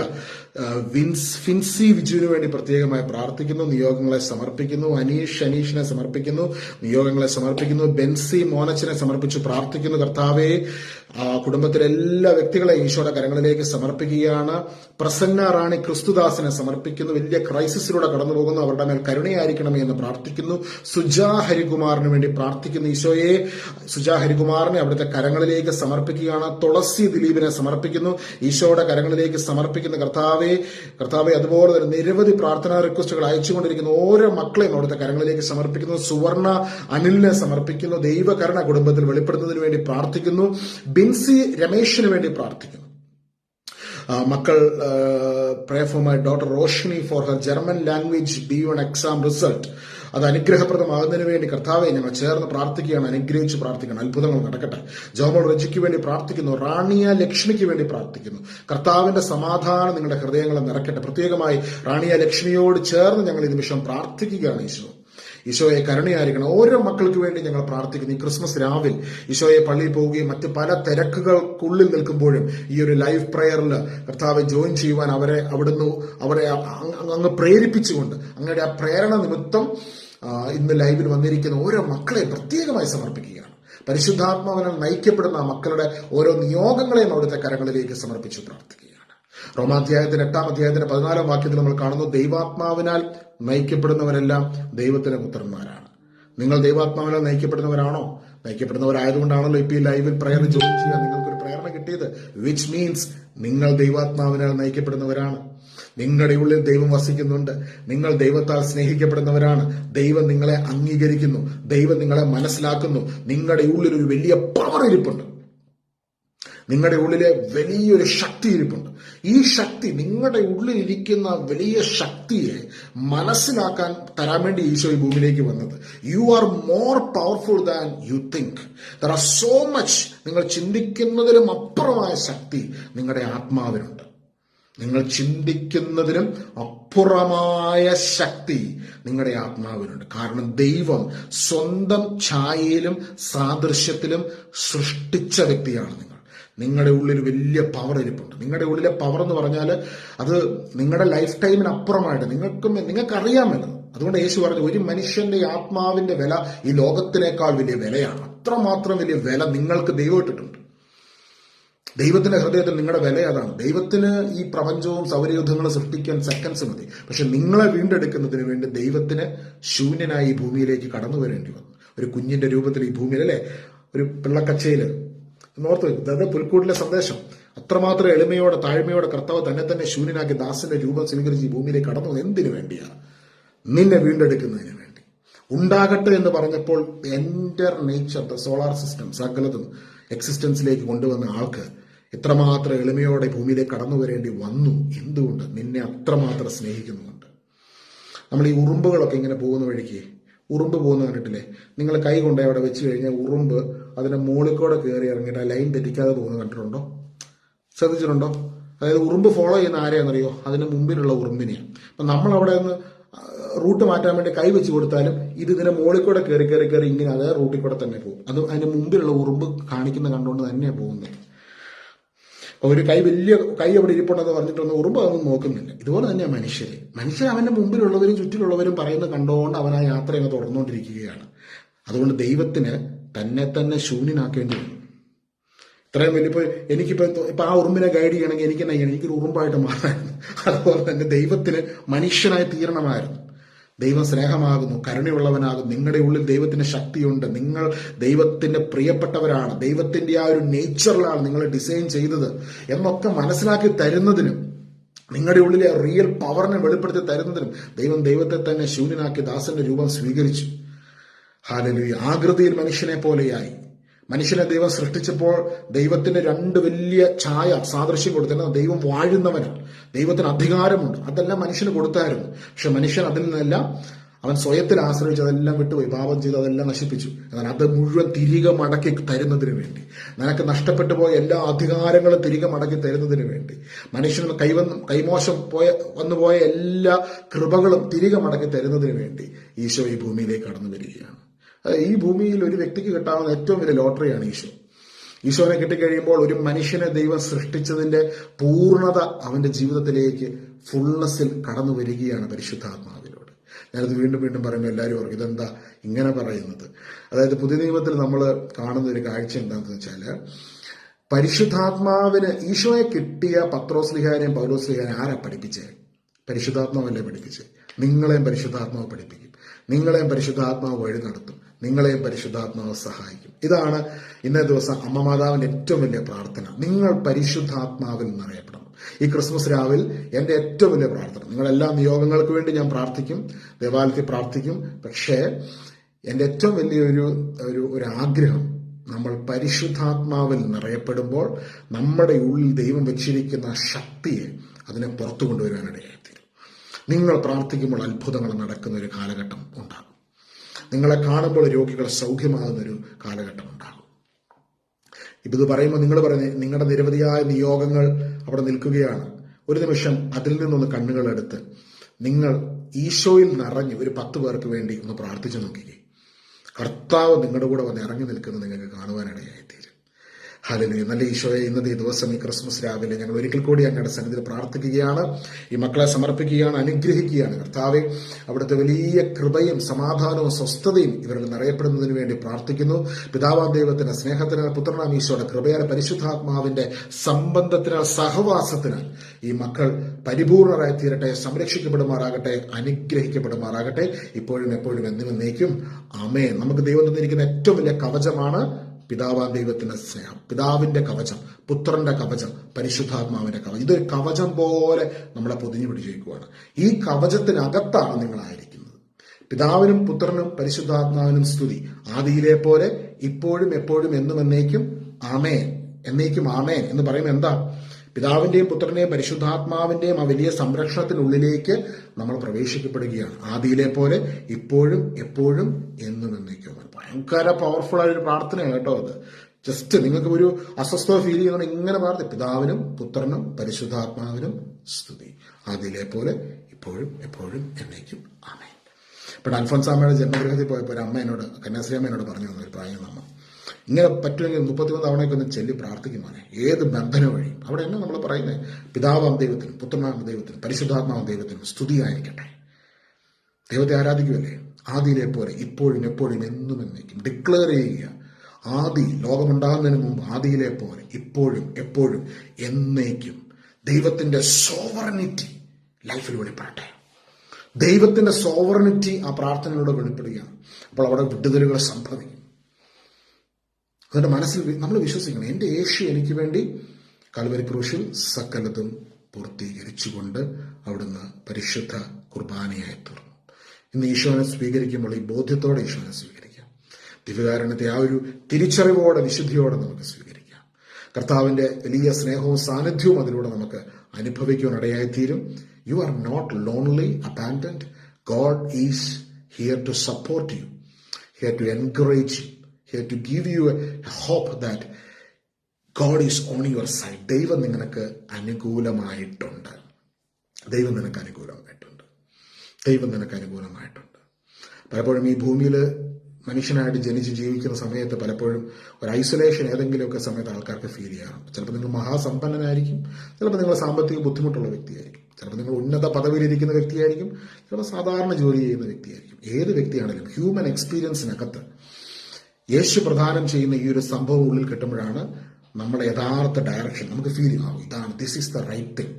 വിൻസ് ഫിൻസി വിജുവിന് വേണ്ടി പ്രത്യേകമായി പ്രാർത്ഥിക്കുന്നു നിയോഗങ്ങളെ സമർപ്പിക്കുന്നു അനീഷ് അനീഷിനെ സമർപ്പിക്കുന്നു നിയോഗങ്ങളെ സമർപ്പിക്കുന്നു ബെൻസി മോനച്ചനെ സമർപ്പിച്ചു പ്രാർത്ഥിക്കുന്നു. കർത്താവെ കുടുംബത്തിലെ എല്ലാ വ്യക്തികളെ ഈശോയുടെ കരങ്ങളിലേക്ക് സമർപ്പിക്കുകയാണ്. പ്രസന്ന റാണി ക്രിസ്തുദാസിനെ സമർപ്പിക്കുന്നു. വലിയ ക്രൈസിസിലൂടെ കടന്നു പോകുന്നു അവരുടെ മേൽ കരുണയായിരിക്കണമേ എന്ന് പ്രാർത്ഥിക്കുന്നു. സുജാ ഹരികുമാറിന് വേണ്ടി പ്രാർത്ഥിക്കുന്നു. ഈശോയെ സുജാ ഹരികുമാറിനെ അവിടുത്തെ കരങ്ങളിലേക്ക് സമർപ്പിക്കുകയാണ്. തുളസി ദിലീപിനെ സമർപ്പിക്കുന്നു. ഈശോയുടെ കരങ്ങളിലേക്ക് സമർപ്പിക്കുന്ന കർത്താവെ കർത്താവെ അതുപോലെ തന്നെ നിരവധി പ്രാർത്ഥനാ റിക്വസ്റ്റുകൾ അയച്ചുകൊണ്ടിരിക്കുന്ന. ഓരോ മക്കളെയും അവിടുത്തെ കരങ്ങളിലേക്ക് സമർപ്പിക്കുന്നു. സുവർണ അനിലിനെ സമർപ്പിക്കുന്നു. ദൈവകരണ കുടുംബത്തിൽ വെളിപ്പെടുന്നതിന് വേണ്ടി പ്രാർത്ഥിക്കുന്നു. ബിൻസി രമേശിന് വേണ്ടി പ്രാർത്ഥിക്കുന്നു. മക്കൾ pray for my daughter Roshini for her German language B one exam result അത് അനുഗ്രഹപ്രദമാകുന്നതിന് വേണ്ടി കർത്താവെ ഞങ്ങൾ ചേർന്ന് പ്രാർത്ഥിക്കുകയാണ്. അനുഗ്രഹിച്ച് പ്രാർത്ഥിക്കണം. അത്ഭുതങ്ങൾ നടക്കട്ടെ. ജോമോൾ റജിക്ക് വേണ്ടി പ്രാർത്ഥിക്കുന്നു. റാണിയ ലക്ഷ്മിക്ക് വേണ്ടി പ്രാർത്ഥിക്കുന്നു. കർത്താവിന്റെ സമാധാനം നിങ്ങളുടെ ഹൃദയങ്ങളെ നിറക്കട്ടെ. പ്രത്യേകമായി റാണിയ ലക്ഷ്മിയോട് ചേർന്ന് ഞങ്ങൾ ഈ നിമിഷം പ്രാർത്ഥിക്കുകയാണ് ഈശോ ഈശോയെ കരുണയായിരിക്കണം. ഓരോ മക്കൾക്ക് വേണ്ടി ഞങ്ങൾ പ്രാർത്ഥിക്കുന്നു. ഈ ക്രിസ്മസ് രാവിൽ ഈശോയെ പള്ളിയിൽ പോവുകയും മറ്റ് പല തിരക്കുകൾക്കുള്ളിൽ നിൽക്കുമ്പോഴും ഈ ഒരു ലൈവ് പ്രയറിൽ കർത്താവ് ജോയിൻ ചെയ്യുവാൻ അവരെ അവിടുന്ന് അവരെ അങ്ങ് പ്രേരിപ്പിച്ചുകൊണ്ട് അങ്ങയുടെ ആ പ്രേരണ നിമിത്തം ഇന്ന് ലൈവിൽ വന്നിരിക്കുന്ന ഓരോ മക്കളെ പ്രത്യേകമായി സമർപ്പിക്കുകയാണ്. പരിശുദ്ധാത്മാവിനാൽ നയിക്കപ്പെടുന്ന ആ മക്കളുടെ ഓരോ നിയോഗങ്ങളെയും അവിടുത്തെ കരങ്ങളിലേക്ക് സമർപ്പിച്ചു പ്രാർത്ഥിക്കുകയാണ്. റോമാധ്യായത്തിന്റെ എട്ടാം അധ്യായത്തിന്റെ പതിനാലാം വാക്യത്തിൽ നമ്മൾ കാണുന്നു ദൈവാത്മാവിനാൽ നയിക്കപ്പെടുന്നവരെല്ലാം ദൈവത്തിന്റെ പുത്രന്മാരാണ്. നിങ്ങൾ ദൈവാത്മാവിനാൽ നയിക്കപ്പെടുന്നവരാണോ? നയിക്കപ്പെടുന്നവരായതുകൊണ്ടാണല്ലോ ഇപ്പൊ ഈ ലൈവിൽ പ്രയർ ജോയിൻ ചെയ്യാൻ നിങ്ങൾക്കൊരു പ്രേരണ കിട്ടിയത് വിച്ച് മീൻസ് നിങ്ങൾ ദൈവാത്മാവിനാൽ നയിക്കപ്പെടുന്നവരാണ്. നിങ്ങളുടെ ഉള്ളിൽ ദൈവം വസിക്കുന്നുണ്ട്. നിങ്ങൾ ദൈവത്താൽ സ്നേഹിക്കപ്പെടുന്നവരാണ്. ദൈവം നിങ്ങളെ അംഗീകരിക്കുന്നു. ദൈവം നിങ്ങളെ മനസ്സിലാക്കുന്നു. നിങ്ങളുടെ ഉള്ളിൽ ഒരു വലിയ പവർ ഇരിപ്പുണ്ട്. നിങ്ങളുടെ ഉള്ളിലെ വലിയൊരു ശക്തി ഇരിപ്പുണ്ട് ഈ ശക്തി നിങ്ങളുടെ ഉള്ളിലിരിക്കുന്ന വലിയ ശക്തിയെ മനസ്സിലാക്കാൻ തരാൻ വേണ്ടി ഈശോ ഈ ഭൂമിയിലേക്ക് വന്നത്. You are more powerful than you think there are so much നിങ്ങൾ ചിന്തിക്കുന്നതിലും അപ്പുറമായ ശക്തി നിങ്ങളുടെ ആത്മാവിനുണ്ട്. നിങ്ങൾ ചിന്തിക്കുന്നതിനും അപ്പുറമായ ശക്തി നിങ്ങളുടെ ആത്മാവിനുണ്ട്. കാരണം ദൈവം സ്വന്തം ഛായയിലും സാദൃശ്യത്തിലും സൃഷ്ടിച്ച വ്യക്തിയാണ് നിങ്ങൾ. നിങ്ങളുടെ ഉള്ളിൽ വലിയ പവർ ഇരിപ്പുണ്ട്. നിങ്ങളുടെ ഉള്ളിലെ പവർ എന്ന് പറഞ്ഞാൽ അത് നിങ്ങളുടെ ലൈഫ് ടൈമിന് അപ്പുറമായിട്ട് നിങ്ങൾക്കും നിങ്ങൾക്ക് അറിയാമല്ലോ അതുകൊണ്ട് യേശു പറഞ്ഞു ഒരു മനുഷ്യന്റെ ആത്മാവിന്റെ വില ഈ ലോകത്തിനേക്കാൾ വലിയ വിലയാണ്. അത്രമാത്രം വലിയ വില നിങ്ങൾക്ക് ദൈവം ഇട്ടിട്ടുണ്ട്. ദൈവത്തിന്റെ ഹൃദയത്തിൽ നിങ്ങളുടെ വില അതാണ്. ദൈവത്തിന് ഈ പ്രപഞ്ചവും സൗരയുദ്ധങ്ങളും സൃഷ്ടിക്കാൻ സെക്കൻഡ്സ് മതി. പക്ഷെ നിങ്ങളെ വീണ്ടെടുക്കുന്നതിന് വേണ്ടി ദൈവത്തിന് ശൂന്യനായി ഈ ഭൂമിയിലേക്ക് കടന്നു വരേണ്ടി വന്നു. ഒരു കുഞ്ഞിന്റെ രൂപത്തിൽ ഈ ഭൂമിയിൽ അല്ലെ? ഒരു പിള്ളക്കച്ചയിൽ നോർത്ത് വെക്കും അതായത് പുൽക്കൂട്ടിലെ സന്ദേശം. അത്രമാത്രം എളിമയോടെ താഴ്മയോടെ കർത്താവ് തന്നെ തന്നെ ശൂന്യനാക്കി ദാസന്റെ രൂപം സ്വീകരിച്ച് ഭൂമിയിലേക്ക് കടന്നു എന്തിനു വേണ്ടിയാ? നിന്നെ വീണ്ടെടുക്കുന്നതിന് വേണ്ടി. ഉണ്ടാകട്ടെ എന്ന് പറഞ്ഞപ്പോൾ entire nature the solar system സകലതും എക്സിസ്റ്റൻസിലേക്ക് കൊണ്ടുവന്ന ആൾക്ക് ഇത്രമാത്രം എളിമയോടെ ഭൂമിയിലേക്ക് കടന്നു വരേണ്ടി വന്നു. എന്തുകൊണ്ട്? നിന്നെ അത്രമാത്രം സ്നേഹിക്കുന്നുണ്ട് നമ്മൾ ഈ ഉറുമ്പുകളൊക്കെ ഇങ്ങനെ പോകുന്ന വഴിക്ക് ഉറുമ്പ് പോകുന്ന കണ്ടിട്ടില്ലേ? നിങ്ങൾ കൈ കൊണ്ട് അവിടെ വെച്ച് കഴിഞ്ഞാൽ ഉറുമ്പ് അതിന്റെ മുകളിൽ കൂടെ കയറി ഇറങ്ങിയിട്ട് ആ ലൈൻ തെറ്റിക്കാതെ പോകുന്നത് കണ്ടിട്ടുണ്ടോ? ശ്രദ്ധിച്ചിട്ടുണ്ടോ? അതായത് ഉറുമ്പ് ഫോളോ ചെയ്യുന്ന ആരെയാണെന്നറിയോ? അതിന് മുമ്പിലുള്ള ഉറുമ്പിനെയാണ് അപ്പം നമ്മൾ അവിടെ നിന്ന് റൂട്ട് മാറ്റാൻ വേണ്ടി കൈ വെച്ച് കൊടുത്താലും ഇത് ഇതിന്റെ മുകളിൽ കൂടെ കയറി കയറി കയറി ഇങ്ങനെ അതേ റൂട്ടിൽ കൂടെ തന്നെ പോകും. അത് അതിന് മുമ്പിലുള്ള ഉറുമ്പ് കാണിക്കുന്ന കണ്ടുകൊണ്ട് തന്നെയാണ് പോകുന്നത് ഒരു കൈ വലിയ കൈ അവിടെ ഇരിപ്പുണ്ടെന്ന് പറഞ്ഞിട്ടൊന്നും ഉറുമ്പ് അതൊന്നും നോക്കുന്നില്ല. ഇതുപോലെ തന്നെയാണ് മനുഷ്യര്. മനുഷ്യർ അവന്റെ മുമ്പിലുള്ളവരും ചുറ്റിലുള്ളവരും പറയുന്നത് കണ്ടുകൊണ്ട് അവൻ ആ യാത്ര അങ്ങ് തുടർന്നുകൊണ്ടിരിക്കുകയാണ് അതുകൊണ്ട് ദൈവത്തിന് തന്നെ തന്നെ ശൂന്യനാക്കേണ്ടി വന്നു. ഇത്രയും വലിയ ഇപ്പോൾ എനിക്കിപ്പോൾ ഇപ്പൊ ആ ഉറുമ്പിനെ ഗൈഡ് ചെയ്യണമെങ്കിൽ എനിക്ക് എന്നാ ചെയ്യണം? എനിക്കൊരു ഉറുമ്പായിട്ട് മാറായിരുന്നു അതുപോലെ തന്നെ ദൈവത്തിന് മനുഷ്യനായി തീരണമായിരുന്നു. ദൈവം സ്നേഹമാകുന്നു കരുണയുള്ളവനാകും നിങ്ങളുടെ ഉള്ളിൽ ദൈവത്തിന്റെ ശക്തിയുണ്ട്. നിങ്ങൾ ദൈവത്തിന്റെ പ്രിയപ്പെട്ടവരാണ്. ദൈവത്തിന്റെ ആ ഒരു നേച്ചറിലാണ് നിങ്ങൾ ഡിസൈൻ ചെയ്തത് എന്നൊക്കെ മനസ്സിലാക്കി തരുന്നതിനും നിങ്ങളുടെ ഉള്ളിലെ റിയൽ പവറിനെ വെളിപ്പെടുത്തി തരുന്നതിനും ദൈവം ദൈവത്തെ തന്നെ ശൂന്യനാക്കി ദാസന്റെ രൂപം സ്വീകരിച്ചു. ഹാലലൂയ. ആകൃതിയിൽ മനുഷ്യനെ പോലെയായി. മനുഷ്യനെ ദൈവം സൃഷ്ടിച്ചപ്പോൾ ദൈവത്തിന് രണ്ട് വലിയ ഛായ സാദൃശ്യം കൊടുത്തിരുന്ന ദൈവം വാഴുന്നവനാണ്. ദൈവത്തിന് അധികാരമുണ്ട്. അതെല്ലാം മനുഷ്യന് കൊടുത്തായിരുന്നു. പക്ഷെ മനുഷ്യൻ അതിൽ നിന്നെല്ലാം അവൻ സ്വയത്തിൽ ആശ്രയിച്ച് അതെല്ലാം വിട്ടുപോയി. പാപം ചെയ്ത് അതെല്ലാം നശിപ്പിച്ചു. എന്നാൽ അത് മുഴുവൻ തിരികെ മടക്കി തരുന്നതിന് വേണ്ടി. നിനക്ക് നഷ്ടപ്പെട്ടു പോയ എല്ലാ അധികാരങ്ങളും തിരികെ മടക്കി തരുന്നതിന് വേണ്ടി. മനുഷ്യന് കൈവന്ന് കൈമോശം പോയ വന്നുപോയ എല്ലാ കൃപകളും തിരികെ മടക്കി തരുന്നതിന് വേണ്ടി ഈശോ ഈ ഭൂമിയിലേക്ക് കടന്നു വരികയാണ്. ഈ ഭൂമിയിൽ ഒരു വ്യക്തിക്ക് കിട്ടാവുന്ന ഏറ്റവും വലിയ ലോട്ടറിയാണ് ഈശോ. ഈശോനെ കിട്ടിക്കഴിയുമ്പോൾ ഒരു മനുഷ്യനെ ദൈവം സൃഷ്ടിച്ചതിന്റെ പൂർണത അവന്റെ ജീവിതത്തിലേക്ക് ഫുൾനെസ്സിൽ കടന്നു വരികയാണ് പരിശുദ്ധാത്മാവിലൂടെ. ഞാനത് വീണ്ടും വീണ്ടും പറയുമ്പോൾ എല്ലാവരും ഓർക്കും ഇതെന്താ ഇങ്ങനെ പറയുന്നത്? അതായത് പുതിയ നിയമത്തിൽ നമ്മൾ കാണുന്ന ഒരു കാഴ്ച എന്താണെന്ന് വെച്ചാൽ പരിശുദ്ധാത്മാവിന് ഈശോയെ കിട്ടിയ പത്രോസ്ലിഹാനെയും പൗലോസ്ലിഹാനെയും ആരാ പഠിപ്പിച്ചേ? പരിശുദ്ധാത്മാവല്ലേ പഠിപ്പിച്ചേ? നിങ്ങളെയും പരിശുദ്ധാത്മാവ് പഠിപ്പിക്കും. നിങ്ങളെയും പരിശുദ്ധാത്മാവ് വഴി നടത്തും. നിങ്ങളെയും പരിശുദ്ധാത്മാവ് സഹായിക്കും. ഇതാണ് ഇന്നേ ദിവസം അമ്മ മാതാവിന്റെ ഏറ്റവും വലിയ പ്രാർത്ഥന. നിങ്ങൾ പരിശുദ്ധാത്മാവിൽ നിറയപ്പെടണം ഈ ക്രിസ്മസ് രാവിൽ എന്റെ ഏറ്റവും വലിയ പ്രാർത്ഥന. നിങ്ങളെല്ലാ നിയോഗങ്ങൾക്ക് വേണ്ടി ഞാൻ പ്രാർത്ഥിക്കും ദേവാലയത്തിൽ പ്രാർത്ഥിക്കും. പക്ഷേ എന്റെ ഏറ്റവും വലിയൊരു ഒരു ഒരു ആഗ്രഹം നമ്മൾ പരിശുദ്ധാത്മാവിൽ നിറയപ്പെടുമ്പോൾ നമ്മുടെ ഉള്ളിൽ ദൈവം വെച്ചിരിക്കുന്ന ശക്തിയെ അതിനെ പുറത്തു കൊണ്ടുവരാനിടയായിത്തീരും നിങ്ങൾ പ്രാർത്ഥിക്കുമ്പോൾ അത്ഭുതങ്ങൾ നടക്കുന്ന ഒരു കാലഘട്ടം ഉണ്ടാകും. നിങ്ങളെ കാണുമ്പോൾ രോഗികൾ സൗഖ്യമാകുന്ന ഒരു കാലഘട്ടം ഉണ്ടാകും. ഇപ്പൊ ഇത് പറയുമ്പോൾ നിങ്ങൾ പറയുന്നത് നിങ്ങളുടെ നിരവധിയായ നിയോഗങ്ങൾ അവിടെ നിൽക്കുകയാണ്. ഒരു നിമിഷം അതിൽ നിന്നൊന്ന് കണ്ണുകളെടുത്ത് നിങ്ങൾ ഈശോയിൽ നിറഞ്ഞ് ഒരു പത്ത് പേർക്ക് വേണ്ടി ഒന്ന് പ്രാർത്ഥിച്ചു നോക്കിക്കേ. കർത്താവ് നിങ്ങളുടെ കൂടെ വന്ന് ഇറങ്ങി നിൽക്കുന്നത് നിങ്ങൾക്ക് കാണുവാനിടയായിത്തീരും. ഹലലുയ നല്ല ഈശോയെ ഇന്നത്തെ ഈ ദിവസം ഈ ക്രിസ്മസ് രാവിലെ ഞങ്ങൾ ഒരിക്കൽ കൂടി അങ്ങയുടെ സന്നിധിയിൽ പ്രാർത്ഥിക്കുകയാണ്. ഈ മക്കളെ സമർപ്പിക്കുകയാണ് അനുഗ്രഹിക്കുകയാണ്. കർത്താവെ അവിടുത്തെ വലിയ കൃപയും സമാധാനവും സ്വസ്ഥതയും ഇവരിൽ നിറയപ്പെടുന്നതിന് വേണ്ടി പ്രാർത്ഥിക്കുന്നു. പിതാവാ ദൈവത്തിന്റെ സ്നേഹത്തിന് പുത്രനാം ഈശോയുടെ കൃപയാൽ പരിശുദ്ധാത്മാവിന്റെ സംബന്ധത്തിനാൽ സഹവാസത്തിനാൽ ഈ മക്കൾ പരിപൂർണരായി തീരട്ടെ സംരക്ഷിക്കപ്പെടുമാറാകട്ടെ അനുഗ്രഹിക്കപ്പെടുമാറാകട്ടെ. ഇപ്പോഴും എപ്പോഴും എന്നുമെന്നേക്കും അമേ നമുക്ക് ദൈവം തന്നിരിക്കുന്ന ഏറ്റവും വലിയ കവചമാണ് പിതാവാ ദൈവത്തിന്റെ സ്നേഹം പിതാവിന്റെ കവചം പുത്രന്റെ കവചം പരിശുദ്ധാത്മാവിന്റെ കവചം. ഇതൊരു കവചം പോലെ നമ്മളെ പൊതിഞ്ഞു പിടിച്ചിരിക്കുകയാണ് ഈ കവചത്തിനകത്താണ് നിങ്ങളായിരിക്കുന്നത്. പിതാവിനും പുത്രനും പരിശുദ്ധാത്മാവിനും സ്തുതി. ആദിയിലെ പോലെ ഇപ്പോഴും എപ്പോഴും എന്നും എന്നേക്കും ആമേൻ. എന്നേക്കും ആമേൻ എന്ന് പറയുമ്പോൾ എന്താ? പിതാവിന്റെയും പുത്രന്റെയും പരിശുദ്ധാത്മാവിന്റെയും ആ വലിയ സംരക്ഷണത്തിനുള്ളിലേക്ക് നമ്മൾ പ്രവേശിക്കപ്പെടുകയാണ്. ആദിയിലെ പോലെ ഇപ്പോഴും എപ്പോഴും എന്നും എന്നേക്കും ഭയങ്കര പവർഫുൾ ആയ ഒരു പ്രാർത്ഥനയാണ് കേട്ടോ അത്. ജസ്റ്റ് നിങ്ങൾക്ക് ഒരു അസ്വസ്ഥത ഫീൽ ചെയ്യുന്നത് ഇങ്ങനെ പ്രാർത്ഥന പിതാവിനും പുത്രനും പരിശുദ്ധാത്മാവിനും സ്തുതി. ആദിയിലെ പോലെ ഇപ്പോഴും എപ്പോഴും എന്നേക്കും. ആമേൻ. ഇപ്പോൾ അൽഫോൻസാമ്മയുടെ ജന്മഗൃഹത്തിൽ പോയപ്പോൾ ഒരു അമ്മ എന്നോട് കന്യാശ്രീ അമ്മ എന്നോട് പറഞ്ഞു തന്നു ഒരു പ്രായം അമ്മ ഇങ്ങനെ പറ്റുമെങ്കിൽ മുപ്പത്തിമൂന്ന് തവണയൊക്കെ ഒന്ന് ചെല്ലി പ്രാർത്ഥിക്കുവാനെ ഏത് ബന്ധന വഴിയും അവിടെ തന്നെ നമ്മൾ പറയുന്നത് പിതാവാം ദൈവത്തിനും പുത്രനാം ദൈവത്തിനും പരിശുദ്ധാത്മാവും ദൈവത്തിനും സ്തുതിയായിരിക്കട്ടെ. ദൈവത്തെ ആരാധിക്കുമല്ലേ ആദിയിലെ പോലെ ഇപ്പോഴും എപ്പോഴും എന്നും എന്നേക്കും ഡിക്ലെയർ ചെയ്യുക. ആദി ലോകമുണ്ടാകുന്നതിന് മുമ്പ് ആദിയിലെ പോലെ ഇപ്പോഴും എപ്പോഴും എന്നേക്കും ദൈവത്തിന്റെ സോവറനിറ്റി ലൈഫിൽ വെളിപ്പെടട്ടെ ദൈവത്തിന്റെ സോവറനിറ്റി ആ പ്രാർത്ഥനയിലൂടെ വെളിപ്പെടുകയാണ് അപ്പോൾ അവിടെ വിടുതലുകൾ സംഭവിക്കും. അതിന്റെ മനസ്സിൽ നമ്മൾ വിശ്വസിക്കണം. എന്റെ യേശു എനിക്ക് വേണ്ടി കൽവരി ക്രൂശിൽ സകലതും പൂർത്തീകരിച്ചുകൊണ്ട് അവിടുന്ന് പരിശുദ്ധ കുർബാനയായി തീർന്നു. ഇന്ന് ഈശോനെ സ്വീകരിക്കുമ്പോൾ ഈ ബോധ്യത്തോടെ ഈശോനെ സ്വീകരിക്കാം. ദിവ്യകാരണത്തെ ആ ഒരു തിരിച്ചറിവോടെ വിശുദ്ധിയോടെ നമുക്ക് സ്വീകരിക്കാം. കർത്താവിന്റെ വലിയ സ്നേഹവും സാന്നിധ്യവും അതിലൂടെ നമുക്ക് അനുഭവിക്കുവാൻ ഇടയായിത്തീരും you are not lonely abandoned God is here to support you here to encourage you here to give you a hope that God is on your side ദൈവം നിങ്ങൾക്ക് അനുകൂലമായിട്ടുണ്ട്. ദൈവം നിനക്ക് അനുകൂലമായിട്ടുണ്ട്. ദൈവം നിനക്ക് അനുകൂലമായിട്ടുണ്ട്. പലപ്പോഴും ഈ ഭൂമിയിൽ മനുഷ്യനായിട്ട് ജനിച്ച് ജീവിക്കുന്ന സമയത്ത് പലപ്പോഴും ഒരു ഐസൊലേഷൻ ഏതെങ്കിലുമൊക്കെ സമയത്ത് ആൾക്കാർക്ക് ഫീൽ ചെയ്യാറുണ്ട്. ചിലപ്പോൾ നിങ്ങൾ മഹാസമ്പന്നനായിരിക്കും ചിലപ്പോൾ നിങ്ങൾ സാമ്പത്തിക ബുദ്ധിമുട്ടുള്ള വ്യക്തിയായിരിക്കും ചിലപ്പോൾ നിങ്ങൾ ഉന്നത പദവിയിലിരിക്കുന്ന വ്യക്തിയായിരിക്കും ചിലപ്പോൾ സാധാരണ ജോലി ചെയ്യുന്ന വ്യക്തിയായിരിക്കും. ഏത് വ്യക്തിയാണെങ്കിലും ഹ്യൂമൻ എക്സ്പീരിയൻസിനകത്ത് യേശു പ്രധാനം ചെയ്യുന്ന ഈ ഒരു സംഭവം ഉള്ളിൽ കിട്ടുമ്പോഴാണ് നമ്മുടെ യഥാർത്ഥ ഡയറക്ഷൻ നമുക്ക് ഫീൽ ആവും ഇതാണ് this is the right thing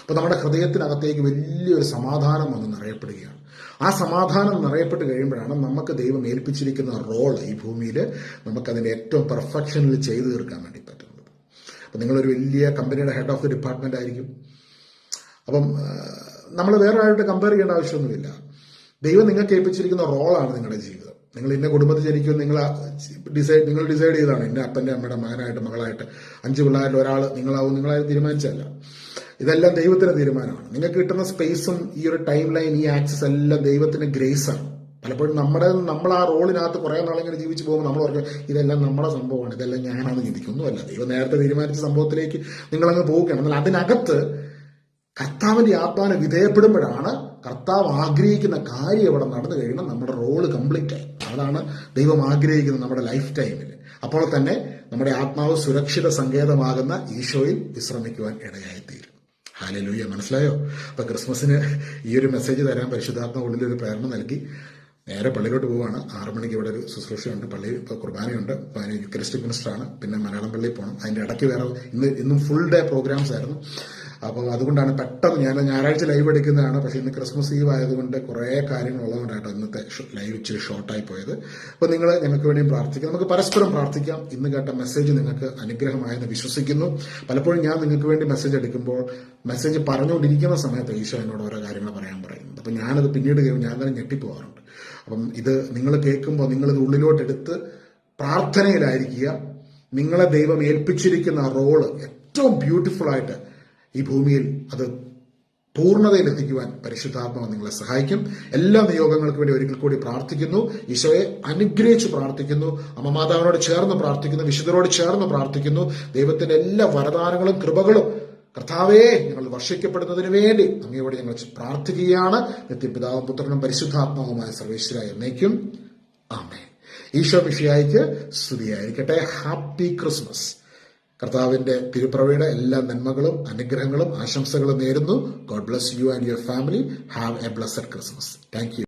അപ്പൊ നമ്മുടെ ഹൃദയത്തിനകത്തേക്ക് വലിയൊരു സമാധാനം വന്ന് നിറയപ്പെടുകയാണ്. ആ സമാധാനം നിറയപ്പെട്ട് കഴിയുമ്പോഴാണ് നമുക്ക് ദൈവം ഏൽപ്പിച്ചിരിക്കുന്ന റോൾ ഈ ഭൂമിയിൽ നമുക്കതിന്റെ ഏറ്റവും പെർഫെക്ഷനിൽ ചെയ്തു തീർക്കാൻ വേണ്ടി പറ്റുന്നത്. അപ്പൊ നിങ്ങളൊരു വലിയ കമ്പനിയുടെ ഹെഡ് ഓഫ് ദി ഡിപ്പാർട്ട്മെന്റ് ആയിരിക്കും. അപ്പം നമ്മൾ വേറെ ആയിട്ട് കമ്പയർ ചെയ്യേണ്ട ആവശ്യമൊന്നുമില്ല. ദൈവം നിങ്ങൾക്ക് ഏൽപ്പിച്ചിരിക്കുന്ന റോളാണ് നിങ്ങളുടെ ജീവിതം. നിങ്ങൾ ഇന്ന കുടുംബത്തിൽ ജനിക്കും നിങ്ങൾ ഡിസൈഡ് നിങ്ങൾ ഡിസൈഡ് ചെയ്താണ് ഇന്ന അപ്പന്റെ അമ്മയുടെ മകനായിട്ട് മകളായിട്ട് അഞ്ച് പിള്ളേരിൽ ഒരാൾ നിങ്ങളാവും നിങ്ങളായി തീരുമാനിച്ചല്ല ഇതെല്ലാം ദൈവത്തിന്റെ തീരുമാനമാണ്. നിങ്ങൾക്ക് കിട്ടുന്ന സ്പേസും ഈ ഒരു ടൈം ലൈൻ ഈ ആക്സസ് എല്ലാം ദൈവത്തിന്റെ ഗ്രേസാണ് പലപ്പോഴും നമ്മുടെ നമ്മൾ ആ റോളിനകത്ത് കുറെ നാളിങ്ങനെ ജീവിച്ചു പോകുമ്പോൾ നമ്മൾ ഓർക്കും ഇതെല്ലാം നമ്മുടെ സംഭവമാണ് ഇതെല്ലാം ഞാനാണെന്ന് ചിന്തിക്കും. ഒന്നുമല്ല. ദൈവം നേരത്തെ തീരുമാനിച്ച സംഭവത്തിലേക്ക് നിങ്ങളങ്ങ് പോവുകയാണ്. എന്നാൽ അതിനകത്ത് കർത്താവിന്റെ ആത്മാവിനെ വിധേയപ്പെടുമ്പോഴാണ് കർത്താവ് ആഗ്രഹിക്കുന്ന കാര്യം ഇവിടെ നടന്നു കഴിയണം നമ്മുടെ റോൾ കംപ്ലീറ്റ് ആയി. അതാണ് ദൈവം ആഗ്രഹിക്കുന്നത് നമ്മുടെ ലൈഫ് ടൈമിൽ അപ്പോൾ തന്നെ നമ്മുടെ ആത്മാവ് സുരക്ഷിത സങ്കേതമാകുന്ന ഈശോയിൽ വിശ്രമിക്കുവാൻ ഇടയായിത്തീരും. ഹാലലൂയ മനസ്സിലായോ? അപ്പൊ ക്രിസ്മസിന് ഈ ഒരു മെസ്സേജ് തരാൻ പരിശുദ്ധാത്മ ഉള്ളിൽ ഒരു പ്രേരണ നൽകി. നേരെ പള്ളിയിലോട്ട് പോവുകയാണ് ആറു മണിക്ക് ഇവിടെ ഒരു ശുശ്രൂഷയുണ്ട്. പള്ളി ഇപ്പൊ കുർബാനയുണ്ട്. യുക്രിസ്റ്റിക് മിനിസ്റ്റർ ആണ്. പിന്നെ മലയാളം പള്ളിയിൽ പോകണം അതിന്റെ ഇടയ്ക്ക് വേറെ ഇന്ന് ഇന്നും ഫുൾ ഡേ പ്രോഗ്രാംസ് ആയിരുന്നു. അപ്പോൾ അതുകൊണ്ടാണ് പെട്ടെന്ന് ഞാൻ ഞായറാഴ്ച ലൈവ് എടുക്കുന്നതാണ്. പക്ഷേ ഇന്ന് ക്രിസ്മസ് ഈവ് ആയതുകൊണ്ട് കുറേ കാര്യങ്ങൾ ഉള്ളതുകൊണ്ടാണ് ഇന്നത്തെ ലൈവ് ഇച്ചിരി ഷോർട്ടായി പോയത്. അപ്പോൾ നിങ്ങൾ ഞങ്ങൾക്ക് വേണ്ടിയും പ്രാർത്ഥിക്കാം. നമുക്ക് പരസ്പരം പ്രാർത്ഥിക്കാം. ഇന്ന് കേട്ട മെസ്സേജ് നിങ്ങൾക്ക് അനുഗ്രഹമായെന്ന് വിശ്വസിക്കുന്നു. പലപ്പോഴും ഞാൻ നിങ്ങൾക്ക് വേണ്ടി മെസ്സേജ് എടുക്കുമ്പോൾ മെസ്സേജ് പറഞ്ഞുകൊണ്ടിരിക്കുന്ന സമയത്ത് ഈശോ എന്നോട് ഓരോ കാര്യങ്ങൾ പറയാൻ പറയുന്നത് അപ്പം ഞാനത് പിന്നീട് ഞാൻ തന്നെ ഞെട്ടിപ്പോകാറുണ്ട്. അപ്പം ഇത് നിങ്ങൾ കേൾക്കുമ്പോൾ നിങ്ങളിത് ഉള്ളിലോട്ടെടുത്ത് പ്രാർത്ഥനയിലായിരിക്കുക. നിങ്ങളെ ദൈവം ഏൽപ്പിച്ചിരിക്കുന്ന റോൾ ഏറ്റവും ബ്യൂട്ടിഫുൾ ആയിട്ട് ഈ ഭൂമിയിൽ അത് പൂർണതയിലെത്തിക്കുവാൻ പരിശുദ്ധാത്മാവ് നിങ്ങളെ സഹായിക്കും. എല്ലാ നിയോഗങ്ങൾക്കും വേണ്ടി ഒരിക്കൽ കൂടി പ്രാർത്ഥിക്കുന്നു. ഈശോയെ അനുഗ്രഹിച്ച് പ്രാർത്ഥിക്കുന്നു. അമ്മ മാതാവിനോട് ചേർന്ന് പ്രാർത്ഥിക്കുന്നു. വിശുദ്ധരോട് ചേർന്ന് പ്രാർത്ഥിക്കുന്നു. ദൈവത്തിന്റെ എല്ലാ വരദാനങ്ങളും കൃപകളും കർത്താവേ ഞങ്ങൾ വർഷിക്കപ്പെടുന്നതിന് വേണ്ടി അങ്ങയോട് ഞങ്ങൾ പ്രാർത്ഥിക്കുകയാണ്. നിത്യപിതാവും പുത്രനും പരിശുദ്ധാത്മാവുമായ സർവേശ്വരായി എന്നേക്കും. ആമേ ഈശോ മിഷിയായിക്ക് സ്തുതിയായിരിക്കട്ടെ. Happy Christmas. കർത്താവിന്റെ തിരുപ്രവയുടെ എല്ലാ നന്മകളും അനുഗ്രഹങ്ങളും ആശംസകളും നേരുന്നു. God bless you and your family have a blessed Christmas thank